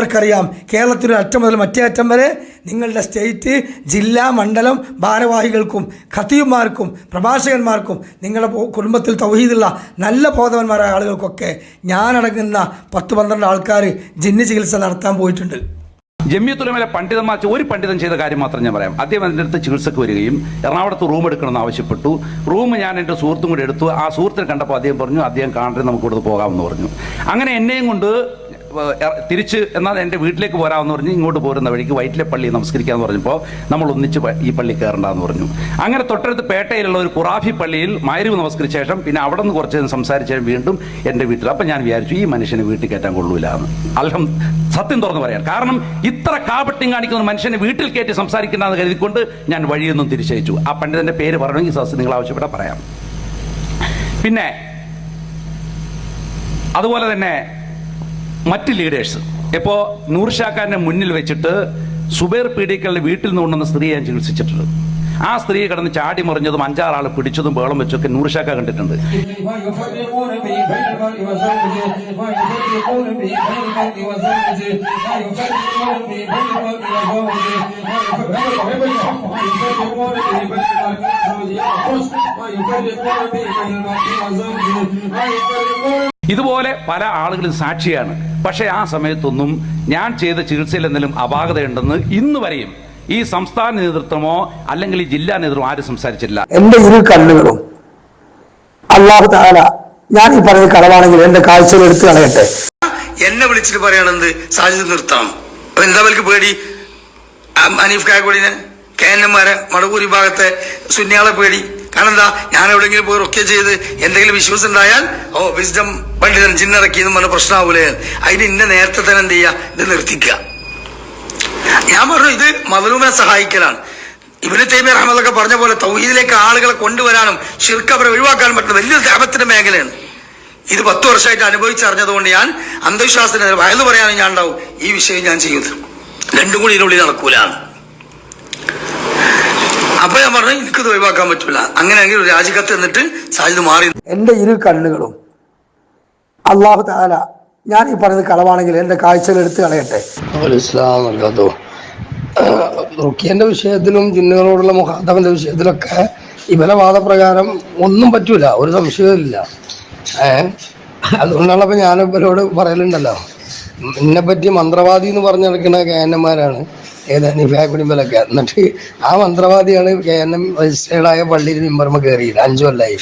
അവർക്കറിയാം കേരളത്തിലെ അറ്റം മുതൽ മറ്റേ അറ്റം വരെ നിങ്ങളുടെ സ്റ്റേറ്റ് ജില്ലാ മണ്ഡലം ഭാരവാഹികൾക്കും ഖത്തീബ്മാർക്കും പ്രഭാഷകന്മാർക്കും നിങ്ങളുടെ കുടുംബത്തിൽ തൗഹീദുള്ള നല്ല ബോധവന്മാരായ ആളുകൾക്കൊക്കെ ഞാനടങ്ങുന്ന പത്ത് പന്ത്രണ്ട് ആൾക്കാർ ജിന്ന് ചികിത്സ നടത്താൻ പോയിട്ടുണ്ട്. ജമ്യത്തുലമയിലെ പണ്ഡിതന്മാർ ഒരു പണ്ഡിതൻ ചെയ്ത കാര്യം മാത്രം ഞാൻ പറയാം. അദ്ദേഹം എന്റെ അടുത്ത് ചികിത്സക്ക് വരികയും എറണാകുളത്ത് റൂം എടുക്കണമെന്ന് ആവശ്യപ്പെട്ടു. റൂം ഞാൻ എന്റെ സുഹൃത്തും കൂടി എടുത്തു. ആ സുഹൃത്തിനെ കണ്ടപ്പോൾ അദ്ദേഹം പറഞ്ഞു അദ്ദേഹം കാണേണ്ടത് നമുക്ക് ഇവിടുന്ന് പോകാമെന്ന് പറഞ്ഞു. അങ്ങനെ എന്നെയും കൊണ്ട് തിരിച്ച് എന്നാൽ എന്റെ വീട്ടിലേക്ക് പോരാമെന്ന് പറഞ്ഞ് ഇങ്ങോട്ട് പോരുന്ന വഴിക്ക് വൈറ്റിലെ പള്ളി നമസ്കരിക്കാമെന്ന് പറഞ്ഞപ്പോൾ നമ്മൾ ഒന്നിച്ച് ഈ പള്ളി കയറണ്ടെന്ന് പറഞ്ഞു. അങ്ങനെ തൊട്ടടുത്ത് പേട്ടയിലുള്ള ഒരു കുറാഫി പള്ളിയിൽ മായരുവ് നമസ്കരിച്ച ശേഷം പിന്നെ അവിടെ നിന്ന് കുറച്ച് സംസാരിച്ച വീണ്ടും എന്റെ വീട്ടിൽ അപ്പം ഞാൻ വിചാരിച്ചു ഈ മനുഷ്യനെ വീട്ടിൽ കയറ്റാൻ കൊള്ളൂല എന്ന് അൽഹം സത്യം തുറന്ന് പറയാൻ കാരണം ഇത്ര കാപട്യം കാണിക്കുന്ന മനുഷ്യനെ വീട്ടിൽ കയറ്റി സംസാരിക്കണ്ടെന്ന് കരുതിക്കൊണ്ട് ഞാൻ വഴിയൊന്നും തിരിച്ചയച്ചു. ആ പണ്ഡിതന്റെ പേര് പറയണമെങ്കിൽ സസ് നിങ്ങൾ ആവശ്യപ്പെട്ടാൽ പറയാം. പിന്നെ അതുപോലെ തന്നെ മറ്റ് ലീഡേഴ്സ് ഇപ്പോൾ നൂർഷാഖാന്റെ മുന്നിൽ വെച്ചിട്ട് സുബേർ പീഡിക്കലിന്റെ വീട്ടിൽ നിന്ന് കൊണ്ടുവന്ന സ്ത്രീയെ ഞാൻ ചികിത്സിച്ചിട്ടുണ്ട്. ആ സ്ത്രീ കിടന്ന് ചാടി മറിഞ്ഞതും അഞ്ചാറാൾ പിടിച്ചതും ബേളം വെച്ചൊക്കെ നൂർഷാക്ക കണ്ടിട്ടുണ്ട്. ഇതുപോലെ പല ആളുകളും സാക്ഷിയാണ്. പക്ഷേ ആ സമയത്തൊന്നും ഞാൻ ചെയ്ത ചികിത്സയിൽ എന്തെങ്കിലും അപാകതയുണ്ടെന്ന് ഇന്ന് വരെയും ഈ സംസ്ഥാന നേതൃത്വമോ അല്ലെങ്കിൽ ഈ ജില്ലാ നേതൃത്വം ആരും സംസാരിച്ചില്ല എന്റെ ഇരു കണ്ണുകളും അള്ളാഹു താല ഞാൻ ഈ പറഞ്ഞ കളവാണെങ്കിൽ എന്റെ കാഴ്ചകൾ എടുത്തു കളയട്ടെ. എന്നെ വിളിച്ചിട്ട് പറയണെന്ത്? സാധ്യത നിർത്താം. എന്താ വലിക്ക് പേടി? അനീഫ് കായക്കോടിനെ കേന്നന്മാരെ മടവൂരി ഭാഗത്തെ സുന്യാളെ പേടി? കാരണം എന്താ ഞാൻ എവിടെയെങ്കിലും പോയി റൊക്കെ ചെയ്ത് എന്തെങ്കിലും വിശ്വാസം ഉണ്ടായാൽ ഓ വിസ്ഡം പണ്ഡിതൻ ചിന്നിറക്കി എന്ന് പറഞ്ഞ പ്രശ്നമാവൂലേ അതിന് ഇന്ന നേരത്തെ തന്നെ എന്ത് ചെയ്യുക ഇത് നിർത്തിക്കുക. ഞാൻ പറഞ്ഞു ഇത് മതലൂമിനെ സഹായിക്കലാണ്. ഇബിന് തൈമി അഹമ്മദൊക്കെ പറഞ്ഞ പോലെ തൗഹീദിലേക്ക് ആളുകളെ കൊണ്ടുവരാനും ഷിർക്ക് അവരെ ഒഴിവാക്കാനും പറ്റുന്ന വലിയൊരു ലാഭത്തിന്റെ മേഖലയാണ്. ഇത് പത്ത് വർഷമായിട്ട് അനുഭവിച്ചറിഞ്ഞതുകൊണ്ട് ഞാൻ അന്ധവിശ്വാസത്തിന് വയലു പറയാനും ഞാൻ ഉണ്ടാവും. ഈ വിഷയം ഞാൻ ചെയ്യുന്നത്. രണ്ടും കൂടി ഇതിനുള്ളിൽ നടക്കൂലാണ്. അപ്പൊ ഞാൻ പറഞ്ഞു എനിക്കത് ഒഴിവാക്കാൻ പറ്റൂല. അങ്ങനെയാണെങ്കിൽ ഒരു രാജിക്കത്ത് എന്നിട്ട് സാജിദ് മാറി എന്റെ ഇരു കണ്ണുകളും അള്ളാഹു താല ഞാൻ ഈ പറഞ്ഞത് കളവാണെങ്കിൽ എന്റെ കാഴ്ചകൾ എടുത്തു കളയട്ടെ. ഇസ്ലാം റുക്കിയന്റെ വിഷയത്തിലും ജിന്നുകളോടുള്ള മുഖാത്തബന്റെ വിഷയത്തിലൊക്കെ ഇവരെ വാദപ്രകാരം ഒന്നും പറ്റൂല. ഒരു സംശയവുമില്ല ഏ? അതുകൊണ്ടാണ് അപ്പൊ ഞാൻ ഇവരോട് പറയലുണ്ടല്ലോ. എന്നെ പറ്റി മന്ത്രവാദി എന്ന് പറഞ്ഞു നടക്കുന്ന എമാരാണ് ഏത് നിഫാക്കുടിമ്പലൊക്കെ എന്നിട്ട് ആ മന്ത്രവാദിയാണ് കെ എൻ എം രജിസ്റ്റേർഡായ പള്ളിയിൽ മിമ്പർമ കയറിയത് അഞ്ചു കൊല്ലായി.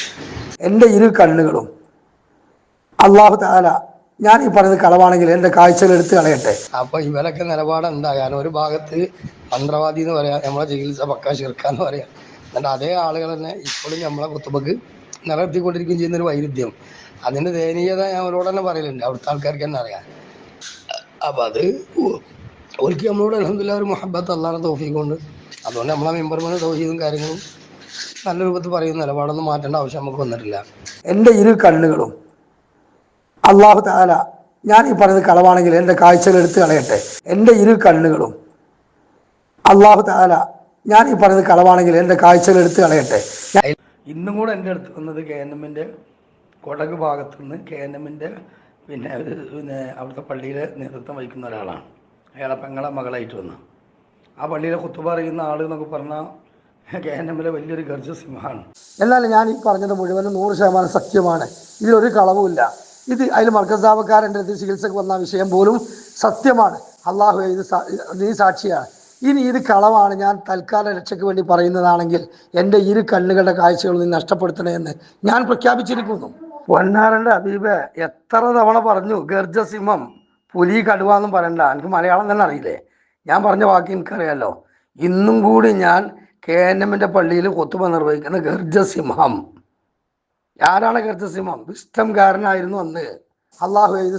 എന്റെ ഇരു കണ്ണുകളും അള്ളാഹു താല ഞാൻ ഈ പറയുന്നത് കളവാണെങ്കിൽ എന്റെ കാഴ്ചകൾ എടുത്ത് കളയട്ടെ. അപ്പൊ ഇവരൊക്കെ നിലപാടെന്താ? കാരണം ഒരു ഭാഗത്ത് മന്ത്രവാദി എന്ന് പറയാം നമ്മളെ ചികിത്സ പക്കാ ശിർക്കാന്ന് പറയാം. എന്നിട്ട് അതേ ആളുകൾ തന്നെ ഇപ്പോഴും നമ്മളെ കുത്തുമ്പക്ക് നിലനിർത്തിക്കൊണ്ടിരിക്കുകയും ചെയ്യുന്ന ഒരു വൈരുദ്ധ്യം. അതിന്റെ ദയനീയത ഞാൻ അവരോട് തന്നെ പറയലുണ്ട്. അവിടുത്തെ ആൾക്കാർക്ക് തന്നെ അറിയാം. അപ്പൊ അത് ഒരിക്കൽ നമ്മളോട് അലഹമില്ല ഒരു മുഹബത്ത് അള്ളാഹെ തോഫിക്കൊണ്ട് അതുകൊണ്ട് നമ്മളെ മെമ്പർമാരുടെ തോഫീതും കാര്യങ്ങളും നല്ല രൂപത്തിൽ പറയുന്ന നിലപാടൊന്നും മാറ്റേണ്ട ആവശ്യം നമുക്ക് വന്നിട്ടില്ല. എന്റെ ഇരു കണ്ണുകളും അള്ളാഹു താല ഞാൻ ഈ പറയുന്നത് കളവാണെങ്കിൽ എന്റെ കാഴ്ചകൾ എടുത്തു കളയട്ടെ. എന്റെ ഇരു കണ്ണുകളും അള്ളാഹു താല ഞാൻ ഈ പറയുന്നത് കളവാണെങ്കിൽ എന്റെ കാഴ്ചകൾ എടുത്തു കളയട്ടെ. ഇന്നും കൂടെ എന്റെ അടുത്ത് വന്നത് കെ എൻ എമ്മിന്റെ കൊടക് ഭാഗത്തുനിന്ന് കെ എൻ എമ്മിന്റെ പിന്നെ പിന്നെ അവിടുത്തെ പള്ളിയിലെ നേതൃത്വം വഹിക്കുന്ന ഒരാളാണ്. അയാളെ പെങ്ങളെ മകളായിട്ട് വന്നു. ആ പള്ളിയിലെ കുത്തുബ അറിയുന്ന ആൾ എന്നൊക്കെ പറഞ്ഞാൽ കെ എൻ എമ്മിലെ വലിയൊരു ഗർജ സിംഹമാണ്. എന്നാലും ഞാൻ ഈ പറഞ്ഞത് മുഴുവനും നൂറ് ശതമാനം സത്യമാണ്. ഇതിലൊരു കളവുമില്ല. ഇത് അതിൽ മർക്കസാവക്കാരന്റെ അടുത്ത് ചികിത്സക്ക് വന്ന വിഷയം പോലും സത്യമാണ്. അള്ളാഹു ഇത് നീ സാക്ഷിയാണ്. ഇനി ഇത് കളവാണ് ഞാൻ തൽക്കാല രക്ഷയ്ക്ക് വേണ്ടി പറയുന്നതാണെങ്കിൽ എന്റെ ഇരു കണ്ണുകളുടെ കാഴ്ചകൾ നീ നഷ്ടപ്പെടുത്തണമെന്ന് ഞാൻ പ്രഖ്യാപിച്ചിരിക്കുന്നു. പൊന്നാരന്റെ അബീബ് എത്ര തവണ പറഞ്ഞു ഗർജസിംഹം പുലി കടുവാന്നും പറയണ്ട. എനിക്ക് മലയാളം തന്നെ അറിയില്ലേ? ഞാൻ പറഞ്ഞ വാക്ക് എനിക്കറിയാലോ? ഇന്നും കൂടി ഞാൻ കെ എൻ എമ്മിന്റെ പള്ളിയിൽ കൊത്തുമ നിർവഹിക്കുന്ന ഗർജസിംഹം. ആരാണ് ഗർജസിംഹം? വിഷ്ടംകാരനായിരുന്നു അന്ന്. അള്ളാഹു ഇത്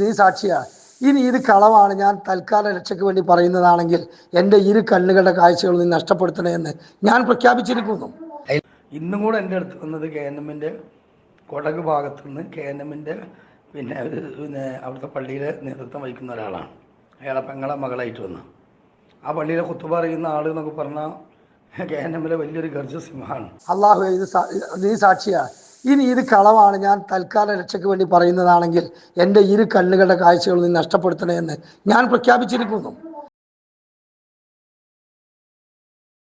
നീ സാക്ഷിയാണ് ഇനി ഇത് കളവാണ് ഞാൻ തൽക്കാല രക്ഷയ്ക്ക് വേണ്ടി പറയുന്നതാണെങ്കിൽ എന്റെ ഇരു കണ്ണുകളുടെ കാഴ്ചകൾ നീ നഷ്ടപ്പെടുത്തണമെന്ന് ഞാൻ പ്രഖ്യാപിച്ചിരിക്കുന്നു. ഇന്നും കൂടെ എന്റെ അടുത്ത് വന്നത് കെ എൻ എമ്മിന്റെ കൊടക് ഭാഗത്തു നിന്ന് കെ എൻ എമ്മിന്റെ പിന്നെ പിന്നെ അവിടുത്തെ പള്ളിയിലെ നേതൃത്വം വഹിക്കുന്ന ഒരാളാണ്. അയാളെ പെങ്ങളെ മകളായിട്ട് വന്നു. ആ പള്ളിയിലെ കുത്തു അറിയുന്ന ആൾ എന്നൊക്കെ പറഞ്ഞാൽ കെ വലിയൊരു ഗർജ സിംഹമാണ്. അള്ളാഹു ഇത് നീ സാക്ഷിയാ. ഇനി ഇത് കളവാണ് ഞാൻ തൽക്കാല രക്ഷയ്ക്ക് വേണ്ടി പറയുന്നതാണെങ്കിൽ എന്റെ ഇരു കണ്ണുകളുടെ കാഴ്ചകൾ നീ നഷ്ടപ്പെടുത്തണേ എന്ന് ഞാൻ പ്രഖ്യാപിച്ചിരിക്കുന്നു.